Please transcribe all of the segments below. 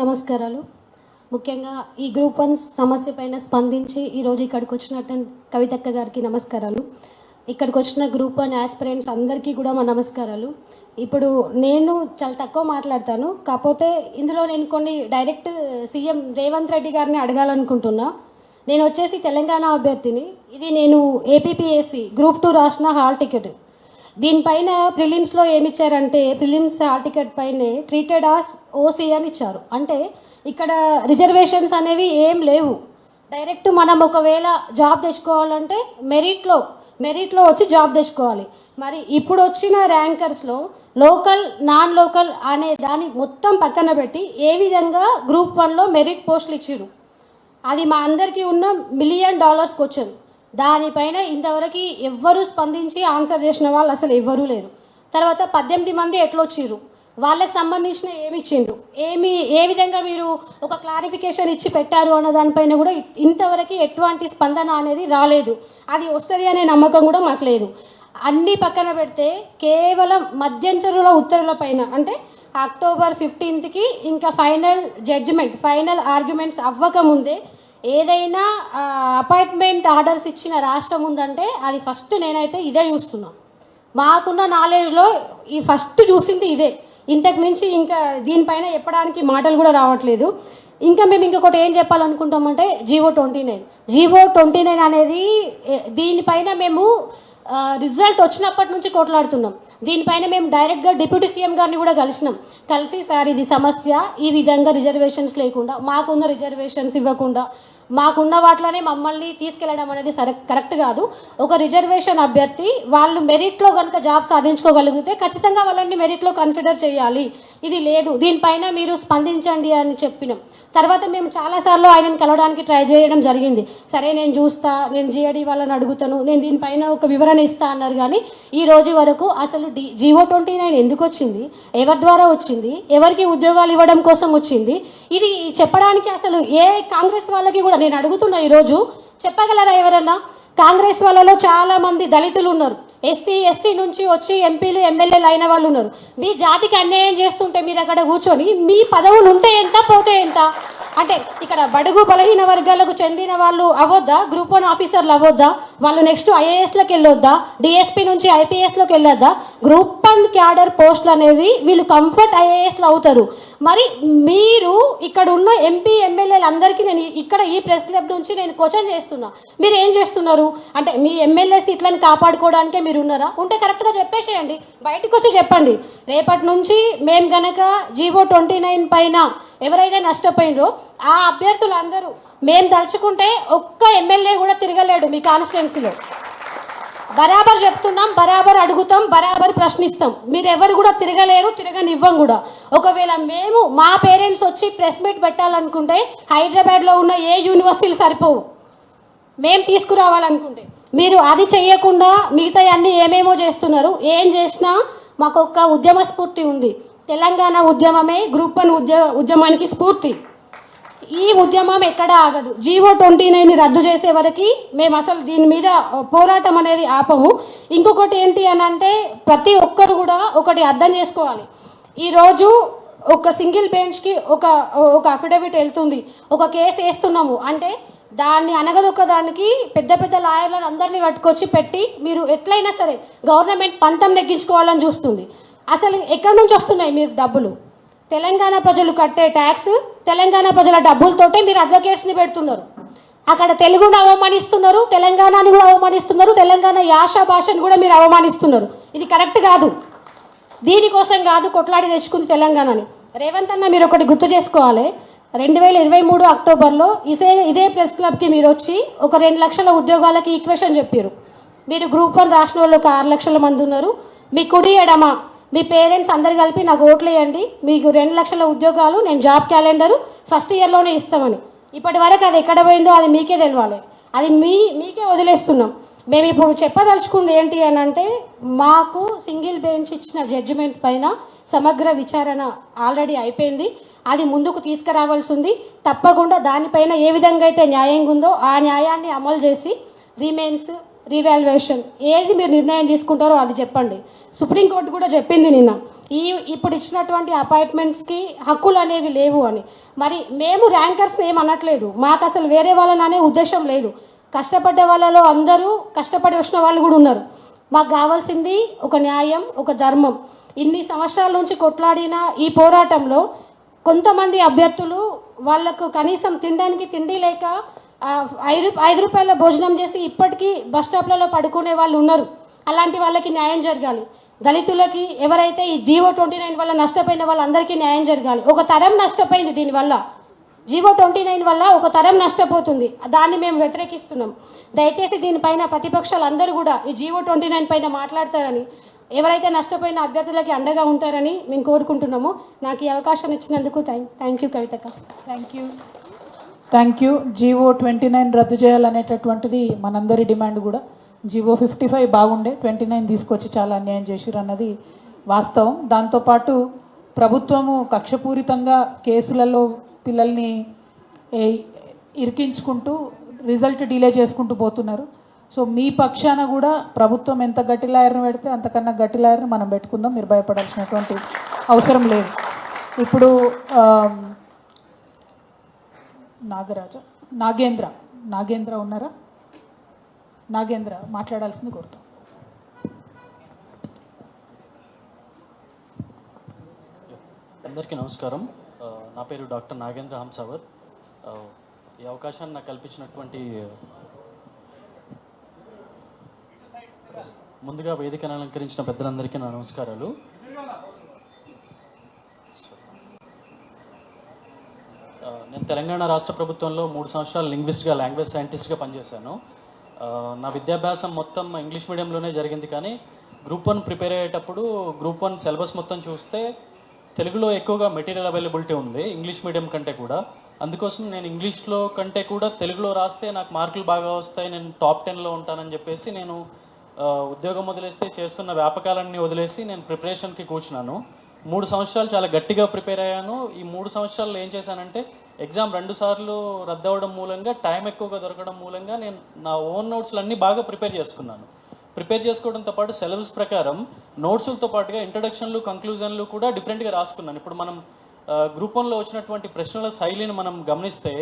నమస్కారాలు. ముఖ్యంగా ఈ గ్రూప్ వన్ సమస్య పైన స్పందించి ఈరోజు ఇక్కడికి వచ్చినట్టు కవితక్క గారికి నమస్కారాలు. ఇక్కడికి వచ్చిన గ్రూప్ వన్ ఆస్పిరెంట్స్ అందరికీ కూడా మా నమస్కారాలు. ఇప్పుడు నేను చాలా తక్కువ మాట్లాడతాను. కాకపోతే ఇందులో నేను కొన్ని డైరెక్ట్ సీఎం రేవంత్ రెడ్డి గారిని అడగాలనుకుంటున్నా. నేను వచ్చేసి తెలంగాణ అభ్యర్థిని. ఇది నేను ఏపీపీఎస్సి గ్రూప్ టూ రాసిన హాల్ టికెట్. దీనిపైన ప్రిలిమ్స్లో ఏమిచ్చారంటే ప్రిలిమ్స్ హాల్ టికెట్ పైనే ట్రీటెడ్ ఆస్ ఓసీ అని ఇచ్చారు. అంటే ఇక్కడ రిజర్వేషన్స్ అనేవి ఏం లేవు. డైరెక్ట్ మనం ఒకవేళ జాబ్ తెచ్చుకోవాలంటే మెరిట్లో మెరిట్లో వచ్చి జాబ్ తెచ్చుకోవాలి. మరి ఇప్పుడు వచ్చిన ర్యాంకర్స్లో లోకల్ నాన్ లోకల్ అనే దాన్ని మొత్తం పక్కన పెట్టి ఏ విధంగా గ్రూప్ వన్లో మెరిట్ పోస్టులు ఇచ్చారు అది మా అందరికీ ఉన్న మిలియన్ డాలర్స్ క్వశ్చన్. దానిపైన ఇంతవరకు ఎవ్వరూ స్పందించి ఆన్సర్ చేసిన వాళ్ళు అసలు ఎవ్వరూ లేరు. తర్వాత పద్దెనిమిది మంది ఎట్లొచ్చిర్రు? వాళ్ళకి సంబంధించిన ఏమి ఇచ్చిండ్రు? ఏమి ఏ విధంగా మీరు ఒక క్లారిఫికేషన్ ఇచ్చి పెట్టారు అన్న దానిపైన కూడా ఇంతవరకు ఎటువంటి స్పందన అనేది రాలేదు. అది వస్తుంది అనే నమ్మకం కూడా మాకు లేదు. అన్నీ పక్కన పెడితే కేవలం మధ్యంతరుల ఉత్తర్వుల పైన అంటే అక్టోబర్ ఫిఫ్టీన్త్కి ఇంకా ఫైనల్ జడ్జిమెంట్ ఫైనల్ ఆర్గ్యుమెంట్స్ అవ్వకముందే ఏదైనా అపాయింట్మెంట్ ఆర్డర్స్ ఇచ్చిన రాష్ట్రం ఉందంటే అది ఫస్ట్ నేనైతే ఇదే చూస్తున్నా. మాకున్న నాలెడ్జ్లో ఈ ఫస్ట్ చూసింది ఇదే. ఇంతకు మించి ఇంకా దీనిపైన చెప్పడానికి మాటలు కూడా రావట్లేదు. ఇంకా మేము ఇంకొకటి ఏం చెప్పాలనుకుంటామంటే GO twenty nine. GO twenty nine అనేది దీనిపైన మేము రిజల్ట్ వచ్చినప్పటి నుంచి కొట్లాడుతున్నాం. దీనిపైన మేము డైరెక్ట్గా డిప్యూటీ సీఎం గారిని కూడా కలిసినాం. కలిసి సార్ ఇది సమస్య ఈ విధంగా రిజర్వేషన్స్ లేకుండా మాకున్న రిజర్వేషన్స్ ఇవ్వకుండా మాకున్న వాటిలోనే మమ్మల్ని తీసుకెళ్ళడం అనేది సరే కరెక్ట్ కాదు. ఒక రిజర్వేషన్ అభ్యర్థి వాళ్ళు మెరిట్లో కనుక జాబ్ సాధించుకోగలిగితే ఖచ్చితంగా వాళ్ళని మెరిట్లో కన్సిడర్ చేయాలి. ఇది లేదు. దీనిపైన మీరు స్పందించండి అని చెప్పినాం. తర్వాత మేము చాలాసార్లు ఆయనను కలవడానికి ట్రై చేయడం జరిగింది. సరే నేను చూస్తా నేను జిఐడి వాళ్ళని అడుగుతాను నేను దీనిపైన ఒక వివరణ ఇస్తా అన్నారు కానీ ఈ రోజు వరకు అసలు డి జివో ట్వంటీ నైన్ ఎందుకు వచ్చింది? ఎవరి ద్వారా వచ్చింది? ఎవరికి ఉద్యోగాలు ఇవ్వడం కోసం వచ్చింది? ఇది చెప్పడానికి అసలు ఏ కాంగ్రెస్ వాళ్ళకి కూడా నేను అడుగుతున్నా ఈరోజు. చెప్పగలరా ఎవరన్నా? కాంగ్రెస్ వాళ్ళలో చాలా మంది దళితులు ఉన్నారు. ఎస్సీ ఎస్టీ నుంచి వచ్చి ఎంపీలు ఎమ్మెల్యేలు అయిన వాళ్ళు ఉన్నారు. మీ జాతికి అన్యాయం చేస్తుంటే మీరు అక్కడ కూర్చొని మీ పదవులు ఉంటే ఎంత పోతే ఎంత? అంటే ఇక్కడ బడుగు బలహీన వర్గాలకు చెందిన వాళ్ళు అవ్వద్దా? గ్రూప్ వన్ ఆఫీసర్లు అవ్వద్దా? వాళ్ళు నెక్స్ట్ ఐఏఎస్లోకి వెళ్ళొద్దా? డిఎస్పీ నుంచి ఐపీఎస్లోకి వెళ్ళొద్దా? గ్రూప్ వన్ క్యాడర్ పోస్టులు అనేవి వీళ్ళు కంఫర్ట్ ఐఏఎస్లు అవుతారు. మరి మీరు ఇక్కడ ఉన్న ఎంపీ ఎమ్మెల్యేలు అందరికీ నేను ఇక్కడ ఈ ప్రెస్ క్లబ్ నుంచి నేను క్వశ్చన్ చేస్తున్నా. మీరు ఏం చేస్తున్నారు? అంటే మీ ఎమ్మెల్యే సీట్లను కాపాడుకోవడానికే మీరు ఉన్నారా? ఉంటే కరెక్ట్గా చెప్పేసేయండి. బయటకు వచ్చి చెప్పండి. రేపటి నుంచి మేము గనక జీవో ట్వంటీ నైన్ పైన ఎవరైతే నష్టపోయినరో ఆ అభ్యర్థులు అందరూ మేము తలుచుకుంటే ఒక్క ఎమ్మెల్యే కూడా తిరగలేడు మీ కాన్స్టిట్యున్సీలో. బరాబర్ చెప్తున్నాం బరాబర్ అడుగుతాం బరాబర్ ప్రశ్నిస్తాం. మీరు ఎవరు కూడా తిరగలేరు తిరగనివ్వం కూడా. ఒకవేళ మేము మా పేరెంట్స్ వచ్చి ప్రెస్ మీట్ పెట్టాలనుకుంటే హైదరాబాద్లో ఉన్న ఏ యూనివర్సిటీలు సరిపోవు. మేము తీసుకురావాలనుకుంటే. మీరు అది చేయకుండా మిగతా అన్ని ఏమేమో చేస్తున్నారు ఏం చేసినా మాకు ఒక ఉద్యమ స్ఫూర్తి ఉంది. తెలంగాణ ఉద్యమమే గ్రూప్ వన్ ఉద్య ఉద్యమానికి స్ఫూర్తి. ఈ ఉద్యమం ఎక్కడ ఆగదు. జీవో ట్వంటీ నైన్ రద్దు చేసే వరకు మేము అసలు దీని మీద పోరాటం అనేది ఆపము. ఇంకొకటి ఏంటి అని అంటే ప్రతి ఒక్కరు కూడా ఒకటి అర్థం చేసుకోవాలి. ఈరోజు ఒక సింగిల్ బెంచ్కి ఒక ఒక అఫిడవిట్ వెళ్తుంది. ఒక కేసు వేస్తున్నాము. అంటే దాన్ని అనగదొక్క దానికి పెద్ద పెద్ద లాయర్లను అందరినీ పట్టుకొచ్చి పెట్టి మీరు ఎట్లయినా సరే గవర్నమెంట్ పంతం నెగ్గించుకోవాలని చూస్తుంది. అసలు ఎక్కడి నుంచి వస్తున్నాయి మీరు డబ్బులు? తెలంగాణ ప్రజలు కట్టే ట్యాక్స్ తెలంగాణ ప్రజల డబ్బులతోటే మీరు అడ్వకేట్స్ని పెడుతున్నారు. అక్కడ తెలుగును అవమానిస్తున్నారు తెలంగాణని కూడా అవమానిస్తున్నారు తెలంగాణ యాష భాషను కూడా మీరు అవమానిస్తున్నారు. ఇది కరెక్ట్ కాదు. దీనికోసం కాదు కొట్లాడి తెచ్చుకుంది తెలంగాణని. రేవంత్ అన్న మీరు ఒకటి గుర్తు చేసుకోవాలి. రెండు వేల ఇరవై మూడు అక్టోబర్లో ఇదే ఇదే ప్రెస్ క్లబ్కి మీరు వచ్చి ఒక రెండు లక్షల ఉద్యోగాలకి ఈక్వేషన్ చెప్పారు మీరు గ్రూప్ వన్ రాసిన వాళ్ళు ఒక ఆరు లక్షల మంది ఉన్నారు. మీ కుడి ఎడమ మీ పేరెంట్స్ అందరు కలిపి నాకు ఓట్లు వేయండి. మీకు రెండు లక్షల ఉద్యోగాలు నేను జాబ్ క్యాలెండరు ఫస్ట్ ఇయర్లోనే ఇస్తామని. ఇప్పటి వరకు అది ఎక్కడ పోయిందో అది మీకే తెలవాలి. అది మీ మీకే వదిలేస్తున్నాం. మేము ఇప్పుడు చెప్పదలుచుకుంది ఏంటి అని అంటే మాకు సింగిల్ బెంచ్ ఇచ్చిన జడ్జిమెంట్ పైన సమగ్ర విచారణ ఆల్రెడీ అయిపోయింది. అది ముందుకు తీసుకురావాల్సి ఉంది. తప్పకుండా దానిపైన ఏ విధంగా అయితే న్యాయంగా ఉందో ఆ న్యాయాన్ని అమలు చేసి రిమైన్స్ రీవాల్యుయేషన్. ఏది మీరు నిర్ణయం తీసుకుంటారో అది చెప్పండి. సుప్రీంకోర్టు కూడా చెప్పింది నిన్న. ఈ ఇప్పుడు ఇచ్చినటువంటి అపాయింట్మెంట్స్కి హక్కులు అనేవి లేవు అని. మరి మేము ర్యాంకర్స్ని ఏమనట్లేదు అనట్లేదు. మాకు అసలు వేరే వాళ్ళని అనే ఉద్దేశం లేదు. కష్టపడ్డ వాళ్ళలో అందరూ కష్టపడి వచ్చిన వాళ్ళు కూడా ఉన్నారు. మాకు కావాల్సింది ఒక న్యాయం ఒక ధర్మం. ఇన్ని సంవత్సరాల నుంచి కొట్లాడిన ఈ పోరాటంలో కొంతమంది అభ్యర్థులు వాళ్ళకు కనీసం తినడానికి తిండి లేక ఐదు ఐదు రూపాయల భోజనం చేసి ఇప్పటికీ బస్ స్టాప్లలో పడుకునే వాళ్ళు ఉన్నారు. అలాంటి వాళ్ళకి న్యాయం జరగాలి. దళితులకి ఎవరైతే ఈ జీవో ట్వంటీ నైన్ వల్ల నష్టపోయిన వాళ్ళందరికీ న్యాయం జరగాలి. ఒక తరం నష్టపోయింది దీనివల్ల. జీవో ట్వంటీ నైన్ వల్ల ఒక తరం నష్టపోతుంది. దాన్ని మేము వ్యతిరేకిస్తున్నాం. దయచేసి దీనిపైన ప్రతిపక్షాలు అందరూ కూడా ఈ జీవో ట్వంటీ నైన్ పైన మాట్లాడతారని ఎవరైతే నష్టపోయిన అభ్యర్థులకి అండగా ఉంటారని మేము కోరుకుంటున్నాము. నాకు ఈ అవకాశం ఇచ్చినందుకు thank thank you కవితక thank you. Thank you GO twenty nine రద్దు చేయాలనేటటువంటిది మనందరి డిమాండ్ కూడా. జీవో ఫిఫ్టీ ఫైవ్ బాగుండే ట్వంటీ నైన్ తీసుకొచ్చి చాలా అన్యాయం చేసిరు అన్నది వాస్తవం. దాంతోపాటు ప్రభుత్వము కక్షపూరితంగా కేసులలో పిల్లల్ని ఇరికించుకుంటూ రిజల్ట్ డిలే చేసుకుంటూ పోతున్నారు. సో మీ పక్షాన కూడా ప్రభుత్వం ఎంత గట్టి లాయర్ని పెడితే అంతకన్నా గట్టి లాయర్ని మనం పెట్టుకుందాం. మీరు భయపడాల్సినటువంటి అవసరం లేదు. ఇప్పుడు నాగరాజ. నాగేంద్ర. నాగేంద్ర ఉన్నారా? నాగేంద్ర మాట్లాడాల్సింది కోరుతాం. అందరికీ నమస్కారం. నా పేరు డాక్టర్ నాగేంద్ర హంసావత్ ఈ అవకాశాన్ని నాకు కల్పించినటువంటి ముందుగా వేదికను అలంకరించిన పెద్దలందరికీ నా నమస్కారాలు. నేను తెలంగాణ రాష్ట్ర ప్రభుత్వంలో మూడు సంవత్సరాలు లింగ్విస్ట్గా లాంగ్వేజ్ సైంటిస్ట్గా పనిచేశాను. నా విద్యాభ్యాసం మొత్తం ఇంగ్లీష్ మీడియంలోనే జరిగింది కానీ గ్రూప్ వన్ ప్రిపేర్ అయ్యేటప్పుడు గ్రూప్ వన్ సిలబస్ మొత్తం చూస్తే తెలుగులో ఎక్కువగా మెటీరియల్ అవైలబిలిటీ ఉంది ఇంగ్లీష్ మీడియం కంటే కూడా. అందుకోసం నేను ఇంగ్లీష్లో కంటే కూడా తెలుగులో రాస్తే నాకు మార్కులు బాగా వస్తాయి నేను టాప్ టెన్లో ఉంటానని చెప్పేసి నేను ఉద్యోగం వదిలేస్తే చేస్తున్న వ్యాపకాలన్నీ వదిలేసి నేను ప్రిపరేషన్కి కూర్చున్నాను. మూడు సంవత్సరాలు చాలా గట్టిగా ప్రిపేర్ అయ్యాను. ఈ మూడు సంవత్సరాలు ఏం చేశానంటే ఎగ్జామ్ రెండు సార్లు రద్దు అవ్వడం మూలంగా టైం ఎక్కువగా దొరకడం మూలంగా నేను నా ఓన్ నోట్స్లు అన్నీ బాగా ప్రిపేర్ చేసుకున్నాను. ప్రిపేర్ చేసుకోవడంతో పాటు సిలబస్ ప్రకారం నోట్స్లతో పాటుగా ఇంట్రడక్షన్లు కంక్లూజన్లు కూడా డిఫరెంట్గా రాసుకున్నాను. ఇప్పుడు మనం గ్రూప్ వన్లో వచ్చినటువంటి ప్రశ్నల శైలిని మనం గమనిస్తే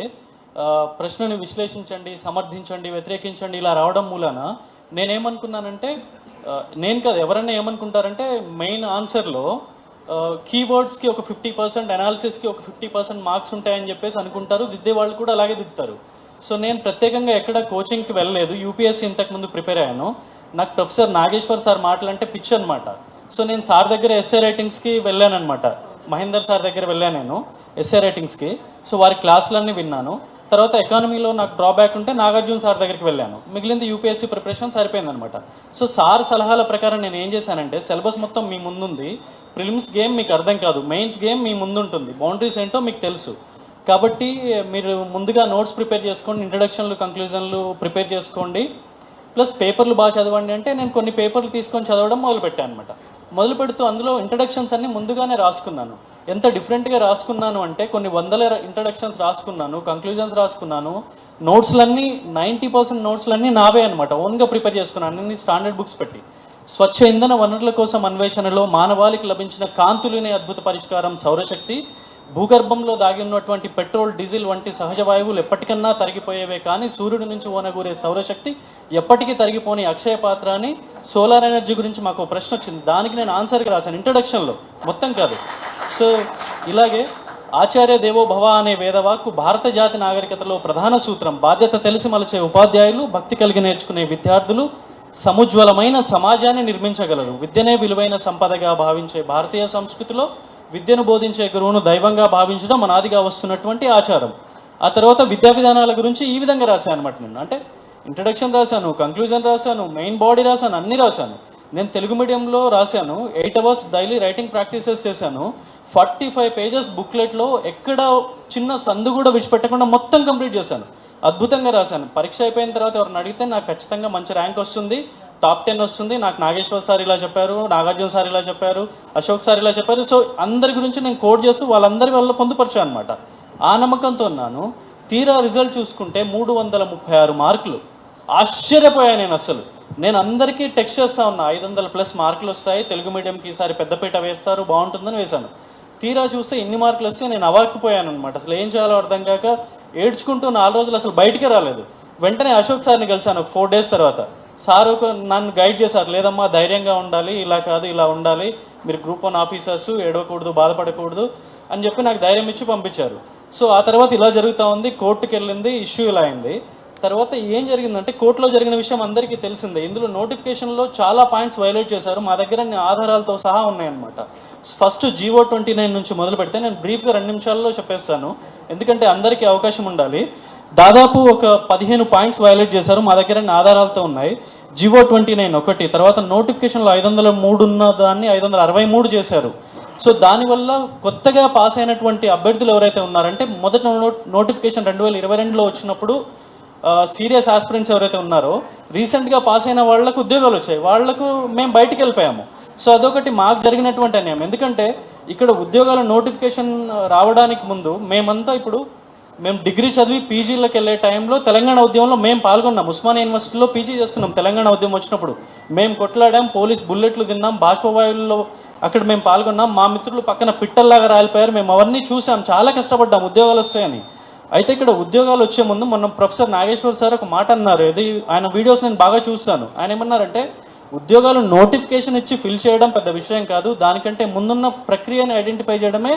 ప్రశ్నని విశ్లేషించండి సమర్థించండి వ్యతిరేకించండి ఇలా రావడం మూలాన నేనేమనుకున్నానంటే నేను కాదు ఎవరైనా ఏమనుకుంటారంటే మెయిన్ ఆన్సర్లో కీవర్డ్స్కి ఒక ఫిఫ్టీ పర్సెంట్ అనాలిసిస్కి ఒక ఫిఫ్టీ పర్సెంట్ మార్క్స్ ఉంటాయని చెప్పేసి అనుకుంటారు. దిద్దే వాళ్ళు కూడా అలాగే దిద్దుతారు. సో నేను ప్రత్యేకంగా ఎక్కడ కోచింగ్కి వెళ్ళలేదు. యూపీఎస్సీ ఇంతకుముందు ప్రిపేర్ అయ్యాను. నాకు ప్రొఫెసర్ నాగేశ్వర్ సార్ మాటలంటే పిచ్ అనమాట సో నేను సార్ దగ్గర ఎస్ఏ రైటింగ్స్కి వెళ్ళాను అనమాట మహేందర్ సార్ దగ్గర వెళ్ళాను నేను ఎస్ఏ రైటింగ్స్కి సో వారి క్లాసులన్నీ విన్నాను. తర్వాత ఎకానమీలో నాకు డ్రాబ్యాక్ ఉంటే నాగార్జున సార్ దగ్గరికి వెళ్ళాను. మిగిలింది యూపీఎస్సీ ప్రిపరేషన్ సరిపోయిందనమాట సో సార్ సలహాల ప్రకారం నేను ఏం చేశానంటే సిలబస్ మొత్తం మీ ముందుంది. ప్రిలిమ్స్ గేమ్ మీకు అర్థం కాదు. మెయిన్స్ గేమ్ మీ ముందుంటుంది. బౌండరీస్ ఏంటో మీకు తెలుసు. కాబట్టి మీరు ముందుగా నోట్స్ ప్రిపేర్ చేసుకోండి ఇంట్రడక్షన్లు కంక్లూజన్లు ప్రిపేర్ చేసుకోండి. ప్లస్ పేపర్లు బాగా చదవండి అంటే నేను కొన్ని పేపర్లు తీసుకొని చదవడం మొదలుపెట్టాను అనమాట మొదలు పెడుతూ అందులో ఇంట్రడక్షన్స్ అన్ని ముందుగానే రాసుకున్నాను. ఎంత డిఫరెంట్గా రాసుకున్నాను అంటే కొన్ని వందల ఇంట్రడక్షన్స్ రాసుకున్నాను కంక్లూజన్స్ రాసుకున్నాను. నోట్స్లన్నీ నైంటీ పర్సెంట్ నోట్స్లన్నీ నావే అనమాట ఓన్గా ప్రిపేర్ చేసుకున్నాను. అన్ని స్టాండర్డ్ బుక్స్ పెట్టి. స్వచ్ఛ ఇంధన వనరుల కోసం అన్వేషణలో మానవాళికి లభించిన కాంతులునే అద్భుత పరిష్కారం సౌరశక్తి. భూగర్భంలో దాగి ఉన్నటువంటి పెట్రోల్ డీజిల్ వంటి సహజ వాయువులు ఎప్పటికన్నా తరిగిపోయేవే కానీ సూర్యుడి నుంచి ఓనగూరే సౌరశక్తి ఎప్పటికీ తరిగిపోని అక్షయ పాత్ర అని సోలార్ ఎనర్జీ గురించి మాకు ప్రశ్న వచ్చింది. దానికి నేను ఆన్సర్కి రాశాను. ఇంట్రడక్షన్లో మొత్తం కాదు. సో ఇలాగే ఆచార్య దేవో భవ అనే వేదవాక్కు భారత జాతి నాగరికతలో ప్రధాన సూత్రం బాధ్యత తెలిసి మలచే ఉపాధ్యాయులు భక్తి కలిగి నేర్చుకునే విద్యార్థులు సముజ్వలమైన సమాజాన్ని నిర్మించగలరు. విద్యనే విలువైన సంపదగా భావించే భారతీయ సంస్కృతిలో విద్యను బోధించే గురువును దైవంగా భావించడం అనాదిగా వస్తున్నటువంటి ఆచారం. ఆ తర్వాత విద్యా విధానాల గురించి ఈ విధంగా రాశాను అనమాట నేను. అంటే ఇంట్రడక్షన్ రాశాను కంక్లూజన్ రాశాను మెయిన్ బాడీ రాశాను అన్నీ రాశాను. నేను తెలుగు మీడియంలో రాశాను eight hours daily writing practices చేశాను. ఫార్టీ ఫైవ్ పేజెస్ బుక్లెట్లో ఎక్కడ చిన్న సందు కూడా విడిచిపెట్టకుండా మొత్తం కంప్లీట్ చేశాను. అద్భుతంగా రాశాను. పరీక్ష అయిపోయిన తర్వాత ఎవరిని అడిగితే నాకు ఖచ్చితంగా మంచి ర్యాంక్ వస్తుంది. టాప్ టెన్ వస్తుంది. నాకు నాగేశ్వర సార్ ఇలా చెప్పారు నాగార్జున సార్ ఇలా చెప్పారు అశోక్ సార్ ఇలా చెప్పారు. సో అందరి గురించి నేను కోడ్ చేస్తూ వాళ్ళందరి వల్ల పొందుపరిచాను అనమాట ఆ నమ్మకంతో ఉన్నాను. తీరా రిజల్ట్ చూసుకుంటే మూడు వందల ముప్పై ఆరు మార్కులు. ఆశ్చర్యపోయాను నేను అసలు. నేను అందరికీ టెక్స్ట్ చేస్తా ఉన్నా. ఐదు వందల ప్లస్ మార్కులు వస్తాయి. తెలుగు మీడియంకి ఈసారి పెద్దపీట వేస్తారు. బాగుంటుందని వేశాను. తీరా చూస్తే ఇన్ని మార్కులు వస్తే నేను అవాక్కిపోయాను అనమాట అసలు ఏం చేయాలో అర్థం కాక ఏడ్చుకుంటూ నాలుగు రోజులు అసలు బయటికే రాలేదు. వెంటనే అశోక్ సార్ని కలిశాను ఒక ఫోర్ డేస్ తర్వాత. సార్ ఒక నన్ను గైడ్ చేశారు. లేదమ్మా ధైర్యంగా ఉండాలి ఇలా కాదు ఇలా ఉండాలి. మీరు గ్రూప్ వన్ ఆఫీసర్స్ ఏడవకూడదు బాధపడకూడదు అని చెప్పి నాకు ధైర్యం ఇచ్చి పంపించారు. సో ఆ తర్వాత ఇలా జరుగుతూ ఉంది. కోర్టుకి వెళ్ళింది ఇష్యూ ఇలా అయింది. తర్వాత ఏం జరిగిందంటే కోర్టులో జరిగిన విషయం అందరికీ తెలిసిందే. ఇందులో నోటిఫికేషన్లో చాలా పాయింట్స్ వైలేట్ చేశారు. మా దగ్గర ఆధారాలతో సహా ఉన్నాయన్నమాట. ఫస్ట్ జీవో ట్వంటీ నైన్ నుంచి మొదలు పెడితే నేను బ్రీఫ్గా రెండు నిమిషాల్లో చెప్పేస్తాను. ఎందుకంటే అందరికీ అవకాశం ఉండాలి. దాదాపు ఒక పదిహేను పాయింట్స్ వయలేట్ చేశారు. మా దగ్గర ఆధారాలతో ఉన్నాయి. జివో ట్వంటీ నైన్ ఒకటి తర్వాత నోటిఫికేషన్లో ఐదు వందల మూడు ఉన్న దాన్ని ఐదు వందల అరవై మూడు చేశారు. సో దానివల్ల కొత్తగా పాస్ అయినటువంటి అభ్యర్థులు ఎవరైతే ఉన్నారంటే మొదట నోట్ నోటిఫికేషన్ రెండు వేల ఇరవై రెండులో వచ్చినప్పుడు సీరియస్ ఆస్పిరెంట్స్ ఎవరైతే ఉన్నారో రీసెంట్గా పాస్ అయిన వాళ్ళకు ఉద్యోగాలు వచ్చాయి. వాళ్ళకు మేము బయటికి వెళ్ళిపోయాము. సో అదొకటి మాకు జరిగినటువంటి అన్యాయం. ఎందుకంటే ఇక్కడ ఉద్యోగాల నోటిఫికేషన్ రావడానికి ముందు మేమంతా ఇప్పుడు మేము డిగ్రీ చదివి పీజీలోకి వెళ్ళే టైంలో తెలంగాణ ఉద్యమంలో మేము పాల్గొన్నాం. ఉస్మానియా యూనివర్సిటీలో పీజీ చేస్తున్నాం. తెలంగాణ ఉద్యమం వచ్చినప్పుడు మేము కొట్లాడాం పోలీస్ బుల్లెట్లు తిన్నాం బాష్పవాయువుల్లో అక్కడ మేము పాల్గొన్నాం. మా మిత్రులు పక్కన పిట్టల్లాగా రాలిపోయారు. మేము అవన్నీ చూసాం చాలా కష్టపడ్డాం ఉద్యోగాలు వస్తాయని. అయితే ఇక్కడ ఉద్యోగాలు వచ్చే ముందు మొన్న ప్రొఫెసర్ నాగేశ్వర్ సార్ ఒక మాట అన్నారు. ఇది ఆయన వీడియోస్ నేను బాగా చూస్తాను ఆయన ఏమన్నారంటే ఉద్యోగాలు నోటిఫికేషన్ ఇచ్చి ఫిల్ చేయడం పెద్ద విషయం కాదు. దానికంటే ముందున్న ప్రక్రియను ఐడెంటిఫై చేయడమే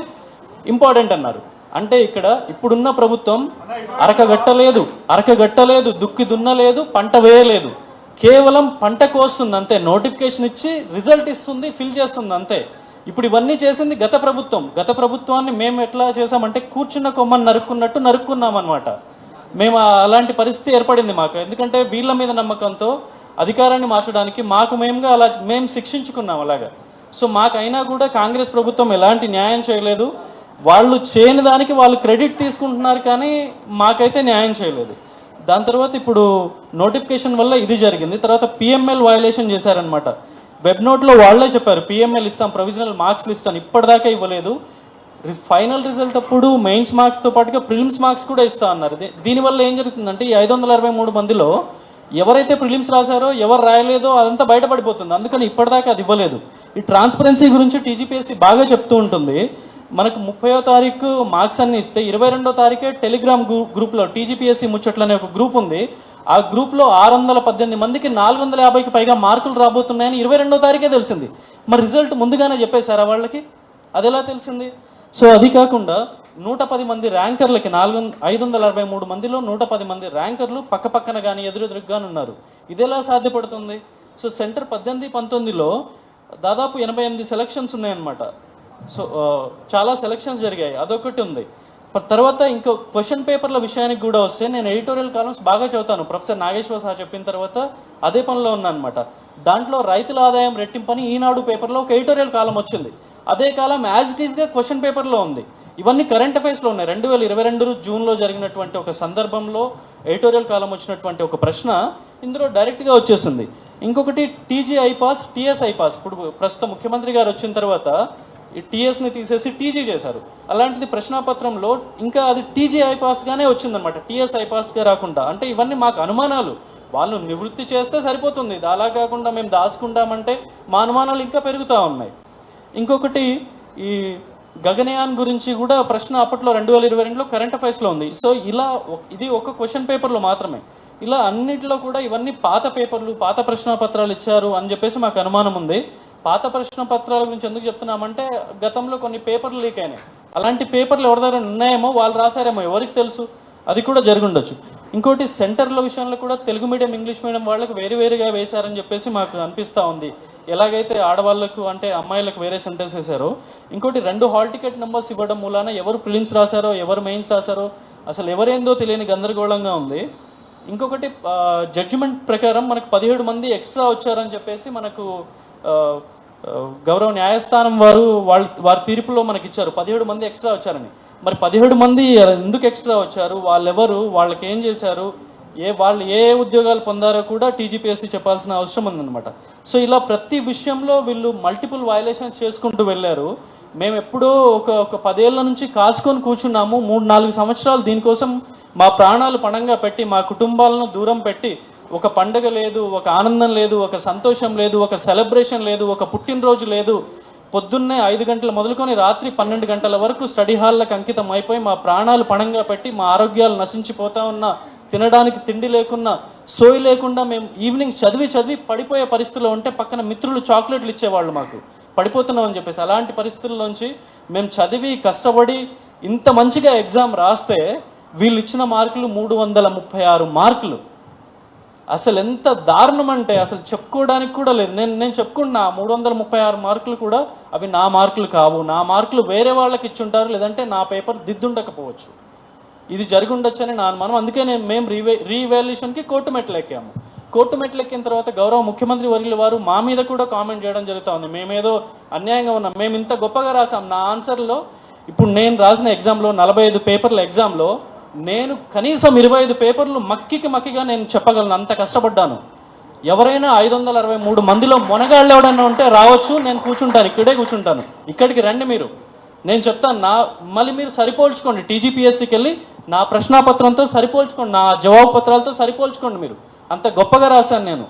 ఇంపార్టెంట్ అన్నారు. అంటే ఇక్కడ ఇప్పుడున్న ప్రభుత్వం అరకగట్టలేదు అరకగట్టలేదు దుక్కి దున్నలేదు పంట వేయలేదు. కేవలం పంట కోస్తుంది అంతే నోటిఫికేషన్ ఇచ్చి రిజల్ట్ ఇస్తుంది ఫిల్ చేస్తుంది అంతే ఇప్పుడు ఇవన్నీ చేసింది గత ప్రభుత్వం. గత ప్రభుత్వాన్ని మేము ఎట్లా చేసామంటే కూర్చున్న కొమ్మని నరుక్కున్నట్టు నరుక్కున్నాం అనమాట మేము అలాంటి పరిస్థితి ఏర్పడింది మాకు. ఎందుకంటే వీళ్ళ మీద నమ్మకంతో అధికారాన్ని మార్చడానికి మాకు మేముగా అలా మేము శిక్షించుకున్నాం అలాగా. సో మాకైనా కూడా కాంగ్రెస్ ప్రభుత్వం ఎలాంటి న్యాయం చేయలేదు. వాళ్ళు చేయని దానికి వాళ్ళు క్రెడిట్ తీసుకుంటున్నారు కానీ మాకైతే న్యాయం చేయలేదు. దాని తర్వాత ఇప్పుడు నోటిఫికేషన్ వల్ల ఇది జరిగింది. తర్వాత పిఎంఎల్ వయలేషన్ చేశారనమాట వెబ్ నోట్లో వాళ్ళే చెప్పారు పిఎంఎల్ ఇస్తాం ప్రొవిజనల్ మార్క్స్ లిస్ట్ అని. ఇప్పటిదాకా ఇవ్వలేదు. ఫైనల్ రిజల్ట్ అప్పుడు మెయిన్స్ మార్క్స్తో పాటుగా ప్రిలిమ్స్ మార్క్స్ కూడా ఇస్తా అన్నారు. దీనివల్ల ఏం జరుగుతుందంటే ఈ ఐదు వందల అరవై మూడు మందిలో ఎవరైతే ప్రిలిమ్స్ రాశారో ఎవరు రాయలేదో అదంతా బయటపడిపోతుంది. అందుకని ఇప్పటిదాకా అది ఇవ్వలేదు. ఈ ట్రాన్స్పరెన్సీ గురించి టీజీపీఎస్సీ బాగా చెప్తూ ఉంటుంది. మనకు ముప్పయో తారీఖు మార్క్స్ అన్ని ఇస్తే ఇరవై రెండో తారీఖే టెలిగ్రామ్ గ్రూ గ్రూప్లో టీజీపీఎస్సీ ముచ్చట్లు అనే ఒక గ్రూప్ ఉంది. ఆ గ్రూప్లో ఆరు వందల పద్దెనిమిది మందికి నాలుగు వందల యాభైకి పైగా మార్కులు రాబోతున్నాయని ఇరవై రెండో తారీఖే తెలిసింది. మరి రిజల్ట్ ముందుగానే చెప్పేశారా వాళ్ళకి? అది ఎలా తెలిసింది? సో అది కాకుండా నూట పది మంది ర్యాంకర్లకి నాలుగు వంద- ఐదు వందల అరవై మూడు మందిలో నూట పది మంది ర్యాంకర్లు పక్క పక్కన కానీ ఎదురెదురుగానే ఉన్నారు. ఇది ఎలా సాధ్యపడుతుంది? సో సెంటర్ పద్దెనిమిది పంతొమ్మిదిలో దాదాపు ఎనభై ఎనిమిది సెలక్షన్స్ ఉన్నాయన్నమాట. సో చాలా సెలక్షన్స్ జరిగాయి. అదొకటి ఉంది. తర్వాత ఇంకో క్వశ్చన్ పేపర్ల విషయానికి కూడా వస్తే నేను ఎడిటోరియల్ కాలమ్స్ బాగా చదువుతాను. ప్రొఫెసర్ నాగేశ్వర సార్ చెప్పిన తర్వాత అదే పనిలో ఉన్నానమాట దాంట్లో రైతుల ఆదాయం రెట్టింపని ఈనాడు పేపర్లో ఒక ఎడిటోరియల్ కాలం వచ్చింది. అదే కాలం యాజ్ ఇట్ ఈస్గా క్వశ్చన్ పేపర్లో ఉంది. ఇవన్నీ కరెంట్ అఫైర్స్లో ఉన్నాయి. రెండు వేల ఇరవై రెండు జూన్లో జరిగినటువంటి ఒక సందర్భంలో ఎడిటోరియల్ కాలం వచ్చినటువంటి ఒక ప్రశ్న ఇందులో డైరెక్ట్గా వచ్చేసింది. ఇంకొకటి టీజీ ఐపాస్ టీఎస్ ఐపాస్ ఇప్పుడు ప్రస్తుత ముఖ్యమంత్రి గారు వచ్చిన తర్వాత ఈ టీఎస్ని తీసేసి టీజీ చేశారు. అలాంటిది ప్రశ్నాపత్రంలో ఇంకా అది టీజీ ఐపాస్గానే వచ్చిందనమాట టీఎస్ ఐపాస్గా రాకుండా. అంటే ఇవన్నీ మాకు అనుమానాలు. వాళ్ళు నివృత్తి చేస్తే సరిపోతుంది. అలా కాకుండా మేము దాచుకుంటామంటే మా అనుమానాలు ఇంకా పెరుగుతూ ఉన్నాయి. ఇంకొకటి ఈ గగనయాన్ గురించి కూడా ప్రశ్న అప్పట్లో రెండు వేల ఇరవై రెండులో కరెంట్ అఫైర్స్లో ఉంది. సో ఇలా ఇది ఒక క్వశ్చన్ పేపర్లో మాత్రమే. ఇలా అన్నిటిలో కూడా ఇవన్నీ పాత పేపర్లు పాత ప్రశ్న పత్రాలు ఇచ్చారు అని చెప్పేసి మాకు అనుమానం ఉంది. పాత ప్రశ్న పత్రాల గురించి ఎందుకు చెప్తున్నామంటే గతంలో కొన్ని పేపర్లు లీక్ అయినాయి. అలాంటి పేపర్లు ఎవరి దగ్గర ఉన్నాయేమో వాళ్ళు రాశారేమో ఎవరికి తెలుసు? అది కూడా జరుగుండొచ్చు. ఇంకోటి సెంటర్ల విషయంలో కూడా తెలుగు మీడియం ఇంగ్లీష్ మీడియం వాళ్ళకి వేరువేరుగా వేశారని చెప్పేసి మాకు అనిపిస్తూ ఉంది. ఎలాగైతే ఆడవాళ్ళకు అంటే అమ్మాయిలకు వేరే సెంటర్స్ వేశారో ఇంకోటి రెండు హాల్ టికెట్ నెంబర్స్ ఇవ్వడం మూలాన ఎవరు ప్రిలిమ్స్ రాశారో ఎవరు మెయిన్స్ రాశారో అసలు ఎవరేందో తెలియని గందరగోళంగా ఉంది. ఇంకొకటి జడ్జిమెంట్ ప్రకారం మనకు పదిహేడు మంది ఎక్స్ట్రా వచ్చారని చెప్పేసి మనకు గౌరవ న్యాయస్థానం వారు వాళ్ళ వారి తీర్పులో మనకి ఇచ్చారు పదిహేడు మంది ఎక్స్ట్రా వచ్చారని మరి పదిహేడు మంది ఎందుకు ఎక్స్ట్రా వచ్చారు? వాళ్ళెవరు? వాళ్ళకి ఏం చేశారు? ఏ వాళ్ళు ఏ ఉద్యోగాలు పొందారో కూడా టీజీపీఎస్సీ చెప్పాల్సిన అవసరం ఉందన్నమాట. సో ఇలా ప్రతి విషయంలో వీళ్ళు మల్టిపుల్ వయలేషన్స్ చేసుకుంటూ వెళ్ళారు. మేము ఎప్పుడో ఒక ఒక పదేళ్ళ నుంచి కాసుకొని కూర్చున్నాము. మూడు నాలుగు సంవత్సరాలు దీనికోసం మా ప్రాణాలు పణంగా పెట్టి మా కుటుంబాలను దూరం పెట్టి ఒక పండగ లేదు ఒక ఆనందం లేదు ఒక సంతోషం లేదు ఒక సెలబ్రేషన్ లేదు ఒక పుట్టినరోజు లేదు. పొద్దున్నే ఐదు గంటలు మొదలుకొని రాత్రి పన్నెండు గంటల వరకు స్టడీ హాల్లకు అంకితం అయిపోయి మా ప్రాణాలు పణంగా పెట్టి మా ఆరోగ్యాలు నశించిపోతా ఉన్న తినడానికి తిండి లేకున్నా సోయి లేకుండా మేము ఈవినింగ్ చదివి చదివి పడిపోయే పరిస్థితిలో ఉంటే పక్కన మిత్రులు చాక్లెట్లు ఇచ్చేవాళ్ళు మాకు. పడిపోతున్నామని చెప్పేసి అలాంటి పరిస్థితుల్లోంచి మేము చదివి కష్టపడి ఇంత మంచిగా ఎగ్జామ్ రాస్తే వీళ్ళు ఇచ్చిన మార్కులు మూడు వందల ముప్పై ఆరు మార్కులు. అసలు ఎంత దారుణం అంటే అసలు చెప్పుకోవడానికి కూడా లేదు. నేను నేను చెప్పుకుంటున్నా మూడు వందల ముప్పై ఆరు మార్కులు కూడా అవి నా మార్కులు కావు. నా మార్కులు వేరే వాళ్ళకి ఇచ్చుంటారు లేదంటే నా పేపర్ దిద్దుండకపోవచ్చు. ఇది జరిగి ఉండొచ్చని నా అనుమానం. అందుకే నేను మేము రీవే రీవాల్యుయేషన్కి కోర్టు మెట్లు ఎక్కాము కోర్టు మెట్లు ఎక్కిన తర్వాత గౌరవ ముఖ్యమంత్రి వర్యుల వారు మా మీద కూడా కామెంట్ చేయడం జరుగుతూ ఉంది మేమేదో అన్యాయంగా ఉన్నాం. మేము ఇంత గొప్పగా రాసాం. నా ఆన్సర్లో ఇప్పుడు నేను రాసిన ఎగ్జామ్లో నలభై ఐదు పేపర్ల ఎగ్జామ్లో నేను కనీసం ఇరవై ఐదు పేపర్లు మక్కికి మక్కిగా నేను చెప్పగలను అంత కష్టపడ్డాను. ఎవరైనా ఐదు వందల అరవై మూడు మందిలో మొనగాళ్ళు ఎవడన్నా ఉంటే రావచ్చు నేను కూర్చుంటాను ఇక్కడే కూర్చుంటాను. ఇక్కడికి రండి మీరు. నేను చెప్తాను నా మళ్ళీ మీరు సరిపోల్చుకోండి టీజీపీఎస్సీకి వెళ్ళి నా ప్రశ్నాపత్రంతో సరిపోల్చుకోండి నా జవాబు పత్రాలతో సరిపోల్చుకోండి మీరు. అంత గొప్పగా రాశాను నేను.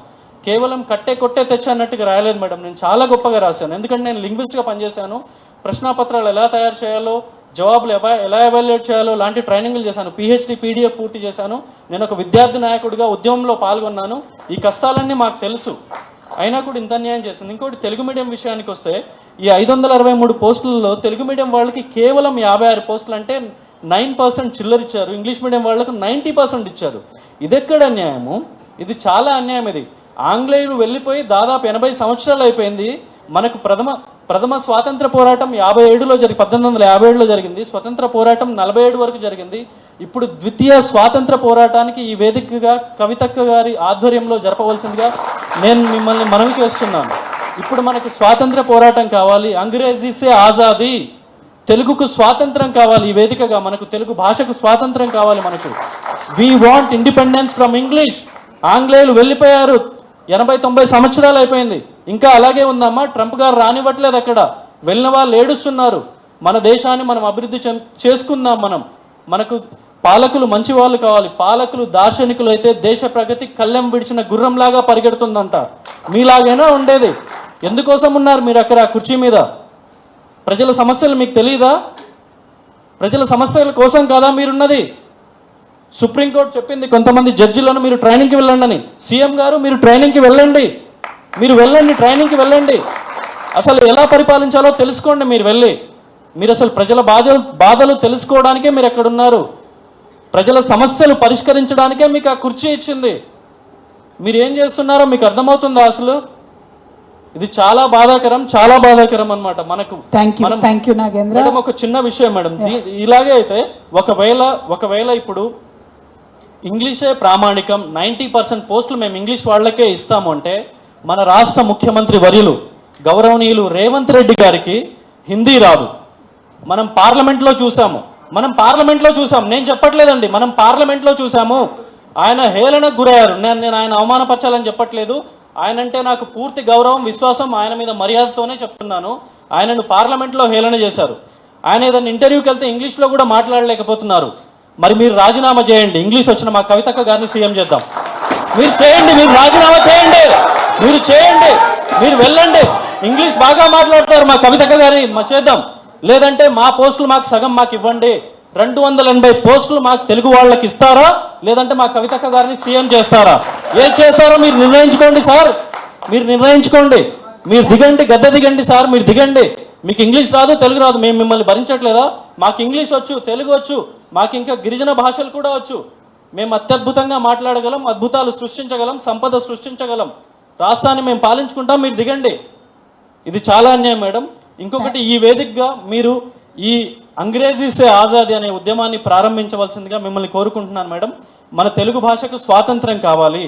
కేవలం కట్టే కొట్టే తెచ్చన్నట్టుగా రాయలేదు మేడం నేను చాలా గొప్పగా రాశాను. ఎందుకంటే నేను లింగ్విస్ట్గా పనిచేశాను. ప్రశ్నాపత్రాలు ఎలా తయారు చేయాలో జవాబులు ఎలా ఎలా ఎవాల్యుయేట్ చేయాలో లాంటి ట్రైనింగ్లు చేశాను. పిహెచ్డి పీడిఎఫ్ పూర్తి చేశాను. నేను ఒక విద్యార్థి నాయకుడిగా ఉద్యమంలో పాల్గొన్నాను. ఈ కష్టాలన్నీ మాకు తెలుసు. అయినా కూడా ఇంత అన్యాయం చేసింది. ఇంకోటి తెలుగు మీడియం విషయానికి వస్తే ఈ ఐదు వందల అరవై మూడు పోస్టులలో తెలుగు మీడియం వాళ్ళకి కేవలం యాభై ఆరు పోస్టులు అంటే నైన్ పర్సెంట్ చిల్లర ఇచ్చారు. ఇంగ్లీష్ మీడియం వాళ్ళకు నైంటీ పర్సెంట్ ఇచ్చారు. ఇదెక్కడ అన్యాయము? ఇది చాలా అన్యాయం ఇది. ఆంగ్లేయులు వెళ్ళిపోయి దాదాపు ఎనభై సంవత్సరాలు అయిపోయింది. మనకు ప్రథమ ప్రథమ స్వాతంత్ర పోరాటం యాభై ఏడులో జరిగి పద్దెనిమిది వందల యాభై ఏడులో జరిగింది. స్వతంత్ర పోరాటం నలభై ఏడు వరకు జరిగింది. ఇప్పుడు ద్వితీయ స్వాతంత్ర పోరాటానికి ఈ వేదికగా కవితక్క గారి ఆధ్వర్యంలో జరపవలసిందిగా నేను మిమ్మల్ని మనవి చేస్తున్నాను. ఇప్పుడు మనకు స్వాతంత్ర పోరాటం కావాలి. అంగ్రేజీసే ఆజాదీ. తెలుగుకు స్వాతంత్రం కావాలి ఈ వేదికగా. మనకు తెలుగు భాషకు స్వాతంత్రం కావాలి మనకు. We want independence from English ఆంగ్లేయులు వెళ్ళిపోయారు. ఎనభై తొంభై సంవత్సరాలు అయిపోయింది. ఇంకా అలాగే ఉందమ్మా ట్రంప్ గారు రానివ్వట్లేదు అక్కడ. వెళ్ళిన వాళ్ళు ఏడుస్తున్నారు. మన దేశాన్ని మనం అభివృద్ధి చెం- చేసుకుందాం మనం. మనకు పాలకులు మంచి వాళ్ళు కావాలి. పాలకులు దార్శనికులు అయితే దేశ ప్రగతి కళ్ళెం విడిచిన గుర్రంలాగా పరిగెడుతుందంట. మీలాగైనా ఉండేది. ఎందుకోసం ఉన్నారు మీరు అక్కడ ఆ కుర్చీ మీద? ప్రజల సమస్యలు మీకు తెలియదా ప్రజల సమస్యల కోసం కాదా మీరున్నది? సుప్రీంకోర్టు చెప్పింది కొంతమంది జడ్జిలను మీరు ట్రైనింగ్కి వెళ్ళండి అని సీఎం గారు మీరు ట్రైనింగ్కి వెళ్ళండి. మీరు వెళ్ళండి ట్రైనింగ్కి వెళ్ళండి. అసలు ఎలా పరిపాలించాలో తెలుసుకోండి మీరు వెళ్ళి. మీరు అసలు ప్రజల బాధలు బాధలు తెలుసుకోవడానికే మీరు ఎక్కడ ఉన్నారు ప్రజల సమస్యలు పరిష్కరించడానికే మీకు ఆ కుర్చీ ఇచ్చింది. మీరు ఏం చేస్తున్నారో మీకు అర్థమవుతుందా అసలు? ఇది చాలా బాధాకరం చాలా బాధాకరం అన్నమాట. మనకు థ్యాంక్ యూ మనం థ్యాంక్ యూ నాగేంద్ర. మేడం ఒక చిన్న విషయం మేడం. ఇలాగే అయితే ఒకవేళ ఒకవేళ ఇప్పుడు ఇంగ్లీషే ప్రామాణికం. నైంటీ పర్సెంట్ పోస్టులు మేము ఇంగ్లీష్ వాళ్ళకే ఇస్తాము అంటే మన రాష్ట్ర ముఖ్యమంత్రి వర్యులు గౌరవనీయులు రేవంత్ రెడ్డి గారికి హిందీ రాదు. మనం పార్లమెంట్లో చూసాము మనం పార్లమెంట్లో చూసాం నేను చెప్పట్లేదండి. మనం పార్లమెంట్లో చూసాము ఆయన హేళనకు గురయ్యారు. నేను నేను ఆయన అవమానపరచాలని చెప్పట్లేదు. ఆయన అంటే నాకు పూర్తి గౌరవం విశ్వాసం ఆయన మీద మర్యాదతోనే చెప్తున్నాను. ఆయనను పార్లమెంట్లో హేళన చేశారు. ఆయన ఏదైనా ఇంటర్వ్యూకి వెళ్తే ఇంగ్లీష్లో కూడా మాట్లాడలేకపోతున్నారు. మరి మీరు రాజీనామా చేయండి. ఇంగ్లీష్ వచ్చిన మా కవితక్క గారిని సీఎం చేద్దాం. మీరు చేయండి మీరు రాజీనామా చేయండి. మీరు చేయండి మీరు వెళ్ళండి. ఇంగ్లీష్ బాగా మాట్లాడతారు మా కవితక్క గారిని మా చేద్దాం. లేదంటే మా పోస్టులు మాకు సగం మాకు ఇవ్వండి. రెండు వందల ఎనభై పోస్టులు మాకు తెలుగు వాళ్ళకి ఇస్తారా? లేదంటే మా కవితక్క గారిని సీఎం చేస్తారా? ఏం చేస్తారో మీరు నిర్ణయించుకోండి సార్. మీరు నిర్ణయించుకోండి. మీరు దిగండి గద్దె దిగండి సార్ మీరు దిగండి. మీకు ఇంగ్లీష్ రాదు తెలుగు రాదు. మేము మిమ్మల్ని భరించట్లేదా? మాకు ఇంగ్లీష్ వచ్చు తెలుగు వచ్చు. మాకు ఇంకా గిరిజన భాషలు కూడా వచ్చు. మేము అత్యద్భుతంగా మాట్లాడగలం అద్భుతాలు సృష్టించగలం సంపద సృష్టించగలం. రాష్ట్రాన్ని మేము పాలించుకుంటాం మీరు దిగండి. ఇది చాలా అన్యాయం మేడం. ఇంకొకటి ఈ వేదికగా మీరు ఈ అంగ్రేజీసే ఆజాదీ అనే ఉద్యమాన్ని ప్రారంభించవలసిందిగా మిమ్మల్ని కోరుకుంటున్నాను మేడం. మన తెలుగు భాషకు స్వాతంత్రం కావాలి.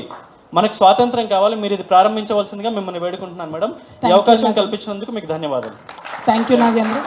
మనకు స్వాతంత్రం కావాలి మీరు ఇది ప్రారంభించవలసిందిగా మిమ్మల్ని వేడుకుంటున్నాను మేడం. ఈ అవకాశం కల్పించినందుకు మీకు ధన్యవాదాలు. Thank you Nagendra.